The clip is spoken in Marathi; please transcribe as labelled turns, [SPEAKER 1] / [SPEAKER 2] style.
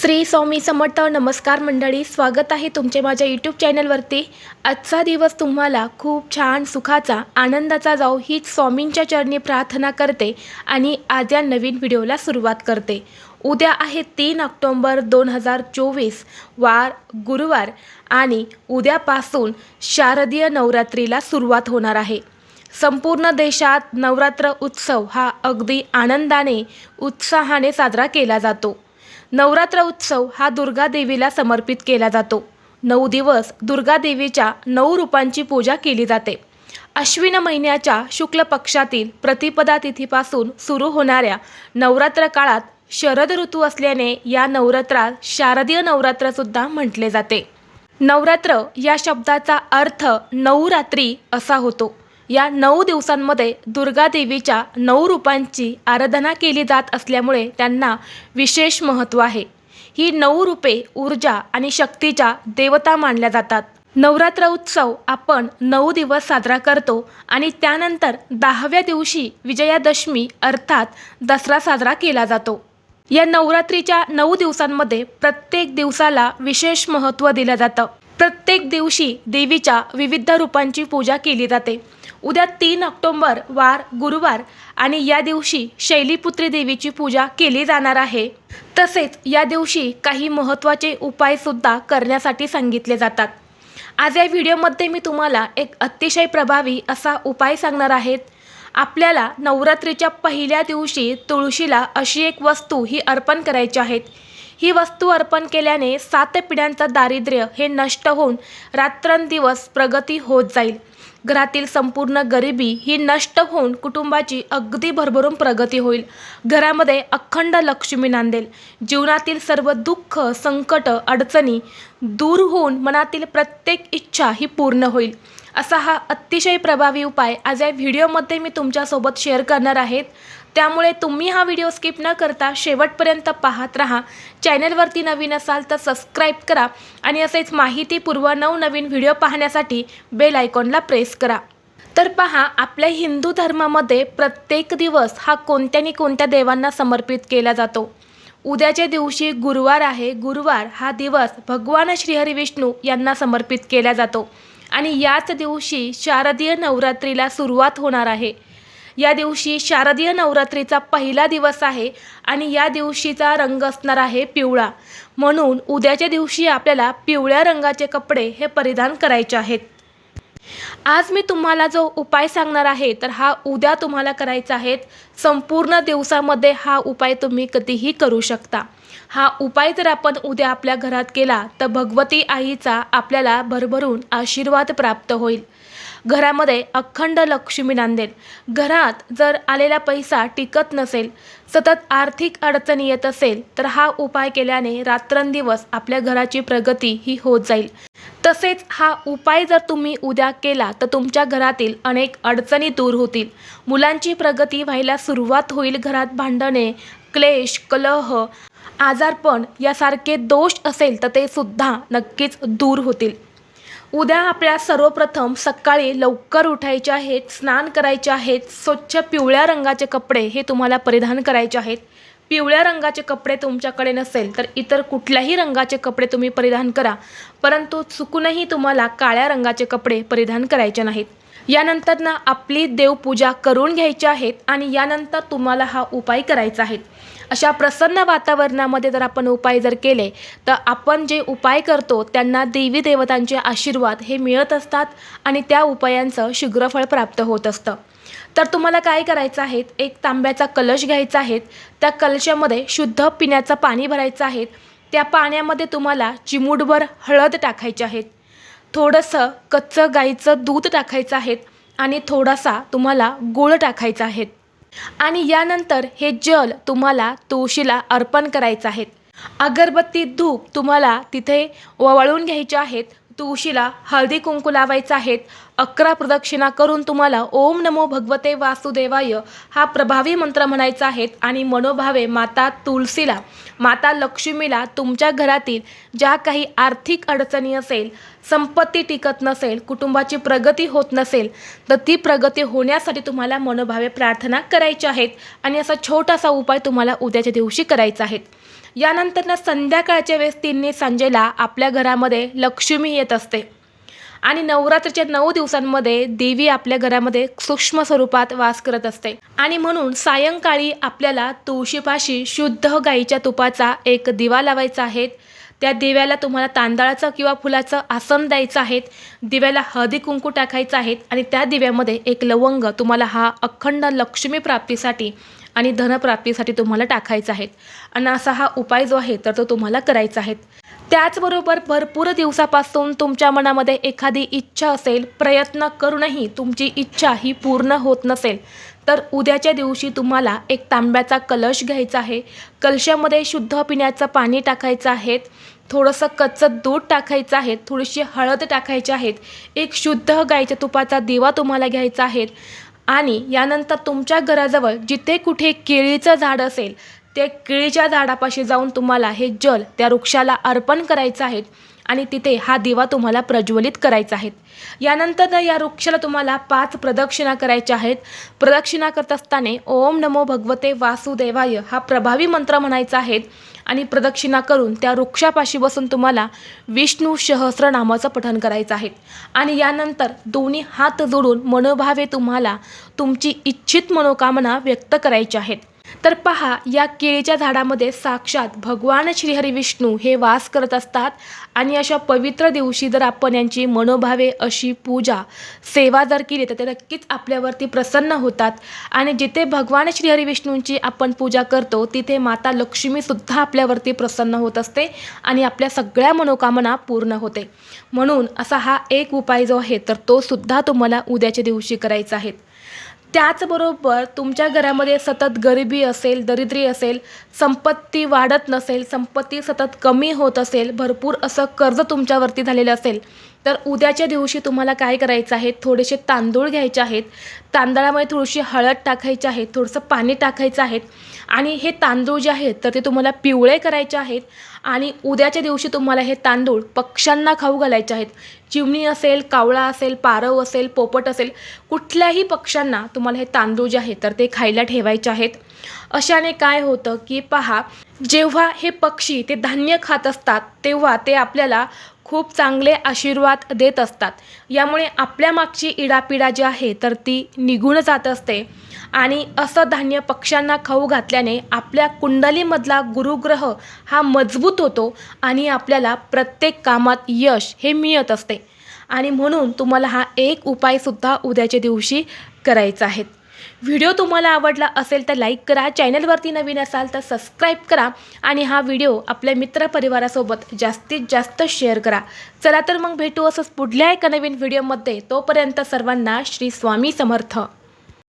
[SPEAKER 1] श्री स्वामी समर्थ नमस्कार मंडळी स्वागत आहे तुमचे माझ्या यूट्यूब चॅनलवरती आजचा दिवस तुम्हाला खूप छान सुखाचा आनंदाचा जाऊ हीच स्वामींच्या चरणी प्रार्थना करते आणि आज या नवीन व्हिडिओला सुरुवात करते. उद्या आहे तीन ऑक्टोंबर दोन हजार चोवीस वार गुरुवार आणि उद्यापासून शारदीय नवरात्रीला सुरुवात होणार आहे. संपूर्ण देशात नवरात्र उत्सव हा अगदी आनंदाने उत्साहाने साजरा केला जातो. नवरात्र उत्सव हा दुर्गा देवीला समर्पित केला जातो. नऊ दिवस दुर्गा देवीच्या नऊ रूपांची पूजा केली जाते. अश्विन महिन्याच्या शुक्ल पक्षातील प्रतिपदा तिथीपासून सुरू होणाऱ्या नवरात्र काळात शरद ऋतू असल्याने या नवरात्रात शारदीय नवरात्रसुद्धा म्हटले जाते. नवरात्र या शब्दाचा अर्थ नऊ रात्री असा होतो. या नऊ दिवसांमध्ये दुर्गा देवीच्या नऊ रूपांची आराधना केली जात असल्यामुळे त्यांना विशेष महत्त्व आहे. ही नऊ रूपे ऊर्जा आणि शक्तीच्या देवता मानल्या जातात. नवरात्र उत्सव आपण नऊ दिवस साजरा करतो आणि त्यानंतर दहाव्या दिवशी विजयादशमी अर्थात दसरा साजरा केला जातो. या नवरात्रीच्या नऊ दिवसांमध्ये प्रत्येक दिवसाला विशेष महत्त्व दिलं जातं. प्रत्येक दिवशी देवीच्या विविध रूपांची पूजा केली जाते. उद्या तीन ऑक्टोंबर वार गुरुवार आणि या दिवशी शैलीपुत्री देवीची पूजा केली जाणार आहे. तसेच या दिवशी काही महत्त्वाचे उपायसुद्धा करण्यासाठी सांगितले जातात. आज या व्हिडिओमध्ये मी तुम्हाला एक अतिशय प्रभावी असा उपाय सांगणार आहेत आपल्याला नवरात्रीच्या पहिल्या दिवशी तुळशीला अशी एक वस्तू ही अर्पण करायची आहेत ही वस्तू अर्पण केल्याने सात पिढ्यांचं दारिद्र्य हे नष्ट होऊन रात्रंदिवस प्रगती होत जाईल. घरातील संपूर्ण गरिबी ही नष्ट होऊन कुटुंबाची अगदी भरभरून प्रगती होईल. घरामध्ये अखंड लक्ष्मी नांदेल. जीवनातील सर्व दुःख संकट अडचणी दूर होऊन मनातील प्रत्येक इच्छा ही पूर्ण होईल. असा हा अतिशय प्रभावी उपाय आज या व्हिडिओमध्ये मी तुमच्यासोबत शेअर करणार आहेत त्यामुळे तुम्ही हा व्हिडिओ स्किप न करता शेवटपर्यंत पाहत राहा. चॅनलवरती नवीन असाल तर सबस्क्राईब करा आणि असेच माहितीपूर्व नवनवीन व्हिडिओ पाहण्यासाठी बेल आयकॉनला प्रेस करा. तर पहा आपल्या हिंदू धर्मामध्ये प्रत्येक दिवस हा कोणत्या नि कोणत्या देवांना समर्पित केला जातो? उद्याच्या दिवशी गुरुवार आहे. गुरुवार हा दिवस भगवान श्रीहरी विष्णू यांना समर्पित केला जातो. आणि याच दिवशी शारदीय नवरात्रीला सुरुवात होणार आहे. या दिवशी शारदीय नवरात्रीचा पहिला दिवस आहे आणि या दिवशीचा रंग असणार आहे पिवळा. म्हणून उद्याच्या दिवशी आपल्याला पिवळ्या रंगाचे कपडे हे परिधान करायचे आहेत. आज मी तुम्हाला जो उपाय सांगणार आहे तर हा उद्या तुम्हाला करायचा आहे. संपूर्ण दिवसामध्ये हा उपाय तुम्ही कधीही करू शकता. हा उपाय जर आपण उद्या आपल्या घरात केला तर भगवती आईचा आपल्याला भरभरून आशीर्वाद प्राप्त होईल. घरामध्ये अखंड लक्ष्मी नांदेल घरात जर आलेला पैसा टिकत नसेल सतत आर्थिक अडचणी येत असेल तर हा उपाय केल्याने रात्रंदिवस आपल्या घराची प्रगती ही होत जाईल. तसेच हा उपाय जर तुम्ही उद्या केला तर तुमच्या घरातील अनेक अडचणी दूर होतील. मुलांची प्रगती व्हायला सुरुवात होईल घरात भांडणे क्लेश कलह आजारपण यासारखे दोष असेल तर ते सुद्धा नक्कीच दूर होतील. उद्या आपल्या सर्वप्रथम सकाळी लवकर उठायचे आहेत स्नान करायचे आहेत स्वच्छ पिवळ्या रंगाचे कपडे हे तुम्हाला परिधान करायचे आहेत. पिवळ्या रंगाचे कपडे तुमच्याकडे नसेल तर इतर कुठल्याही रंगाचे कपडे तुम्ही परिधान करा. परंतु चुकूनही तुम्हाला काळ्या रंगाचे कपडे परिधान करायचे नाहीत. यानंतर ना आपली देवपूजा करून घ्यायची आहेत आणि यानंतर तुम्हाला हा उपाय करायचा आहे. अशा प्रसन्न वातावरणामध्ये जर आपण उपाय जर केले तर आपण जे उपाय करतो त्यांना देवी देवतांचे आशीर्वाद हे मिळत असतात आणि त्या उपायांचं शीघ्रफळ प्राप्त होत असतं. तर तुम्हाला काय करायचं आहे? एक तांब्याचा कलश घ्यायचा आहे. त्या कलशामध्ये शुद्ध पिण्याचं पाणी भरायचं आहे. त्या पाण्यामध्ये तुम्हाला चिमूटभर हळद टाकायची आहेत थोडंसं कच्चं गाईचं दूध टाकायचं आहे आणि थोडासा तुम्हाला गूळ टाकायचा आहे आणि यानंतर हे जल तुम्हाला तुळशीला अर्पण करायचं आहे अगरबत्ती धूप तुम्हाला तिथे वळून घ्यायचे आहेत तुळशीला हळदी कुंकू लावायचं आहेत. अकरा प्रदक्षिणा करून तुम्हाला ओम नमो भगवते वासुदेवाय हा प्रभावी मंत्र म्हणायचा आहेत आणि मनोभावे माता तुळशीला माता लक्ष्मीला तुमच्या घरातील ज्या काही आर्थिक अडचणी असेल संपत्ती टिकत नसेल कुटुंबाची प्रगती होत नसेल तर ती प्रगती होण्यासाठी तुम्हाला मनोभावे प्रार्थना करायची आहेत आणि असा छोटासा उपाय तुम्हाला उद्याच्या दिवशी करायचा आहे. यानंतर ना संध्याकाळच्या वेळेस तिन्ही संजयला आपल्या घरामध्ये लक्ष्मी येत असते. आणि नवरात्रीच्या नऊ दिवसांमध्ये देवी आपल्या घरामध्ये सूक्ष्म स्वरूपात वास करत असते. आणि म्हणून सायंकाळी आपल्याला तुळशीपाशी शुद्ध गाईच्या तुपाचा एक दिवा लावायचा आहे. त्या दिव्याला तुम्हाला तांदळाचं किंवा फुलाचं आसन द्यायचं आहेत दिव्याला हळदी कुंकू टाकायचं आहेत आणि त्या दिव्यामध्ये एक लवंग तुम्हाला हा अखंड लक्ष्मी प्राप्तीसाठी आणि धनप्राप्तीसाठी तुम्हाला टाकायचा आहे. आणि असा हा उपाय जो आहे तर तो तुम्हाला करायचा आहे. त्याचबरोबर भरपूर दिवसापासून तुमच्या मनामध्ये एखादी इच्छा असेल प्रयत्न करूनही तुमची इच्छा ही पूर्ण होत नसेल तर उद्याच्या दिवशी तुम्हाला एक तांब्याचा कलश घ्यायचा आहे. कलशामध्ये शुद्ध पिण्याचं पाणी टाकायचं आहे. थोडंसं कच्चं दूध टाकायचं आहे. थोडीशी हळद टाकायची आहेत एक शुद्ध गाईच्या तुपाचा दिवा तुम्हाला घ्यायचा आहे. आणि यानंतर तुमच्या घराजवळ जिथे कुठे केळीचं झाड असेल ते केळीच्या झाडापाशी जाऊन तुम्हाला हे जल त्या वृक्षाला अर्पण करायचं आहे आणि तिथे हा दिवा तुम्हाला प्रज्वलित करायचा आहे. यानंतर या वृक्षाला तुम्हाला पाच प्रदक्षिणा करायच्या आहेत. प्रदक्षिणा करत असताना ओम नमो भगवते वासुदेवाय हा प्रभावी मंत्र म्हणायचा आहे. आणि प्रदक्षिणा करून त्या वृक्षापाशी बसून तुम्हाला विष्णू सहस्र नामाचं पठण करायचं आहे. आणि यानंतर दोन्ही हात जोडून मनोभावे तुम्हाला तुमची इच्छित मनोकामना व्यक्त करायची आहेत. तर पहा या केळीच्या झाडामध्ये साक्षात भगवान श्रीहरी विष्णू हे वास करत असतात आणि अशा पवित्र दिवशी जर आपण यांची मनोभावे अशी पूजा सेवा जर केली तर ते नक्कीच आपल्यावरती प्रसन्न होतात. आणि जिथे भगवान श्रीहरी विष्णूंची आपण पूजा करतो तिथे माता लक्ष्मीसुद्धा आपल्यावरती प्रसन्न होत असते आणि आपल्या सगळ्या मनोकामना पूर्ण होते. म्हणून असा हा एक उपाय जो आहे तर तो सुद्धा तुम्हाला उद्याच्या दिवशी करायचा आहे. त्याचबरोबर तुमच्या घरामध्ये सतत गरिबी असेल दरिद्री असेल संपत्ती वाढत नसेल संपत्ती सतत कमी होत असेल भरपूर असं कर्ज तुमच्यावरती झालेलं असेल तर उद्याच्या दिवशी तुम्हाला काय करायचं आहे? थोडेसे तांदूळ घ्यायचे आहेत. तांदळामध्ये थोडीशी हळद टाकायची आहे थोडंसं पाणी टाकायचं आहे. आणि हे तांदूळ जे आहेत तर ते तुम्हाला पिवळे करायचे आहेत. आणि उद्याच्या दिवशी तुम्हाला हे तांदूळ पक्ष्यांना खाऊ घालायचे आहेत. चिमणी असेल कावळा असेल पारव असेल पोपट असेल कुठल्याही पक्ष्यांना तुम्हाला हे तांदूळ जे आहेत तर ते खायला ठेवायचे आहेत. अशाने काय होतं की पहा जेव्हा हे पक्षी ते धान्य खात असतात तेव्हा ते आपल्याला खूप चांगले आशीर्वाद देत असतात. यामुळे आपल्या मागची इडापिडा जी आहे तर ती निघून जात असते. आणि असं धान्य पक्ष्यांना खाऊ घातल्याने आपल्या कुंडलीमधला गुरुग्रह हा मजबूत मजबूत होतो आणि आपल्याला प्रत्येक कामात यश हे मिळत असते. आणि म्हणून तुम्हाला हा एक उपायसुद्धा उद्याच्या दिवशी करायचा आहे. व्हिडिओ तुम्हाला आवडला असेल तर लाईक करा चॅनलवरती नवीन असाल तर सबस्क्राईब करा आणि हा व्हिडिओ आपल्या मित्रपरिवारासोबत जास्तीत जास्त शेअर करा. चला तर मग भेटू असंच पुढल्या एका नवीन व्हिडिओमध्ये. तोपर्यंत सर्वांना श्री स्वामी समर्थ.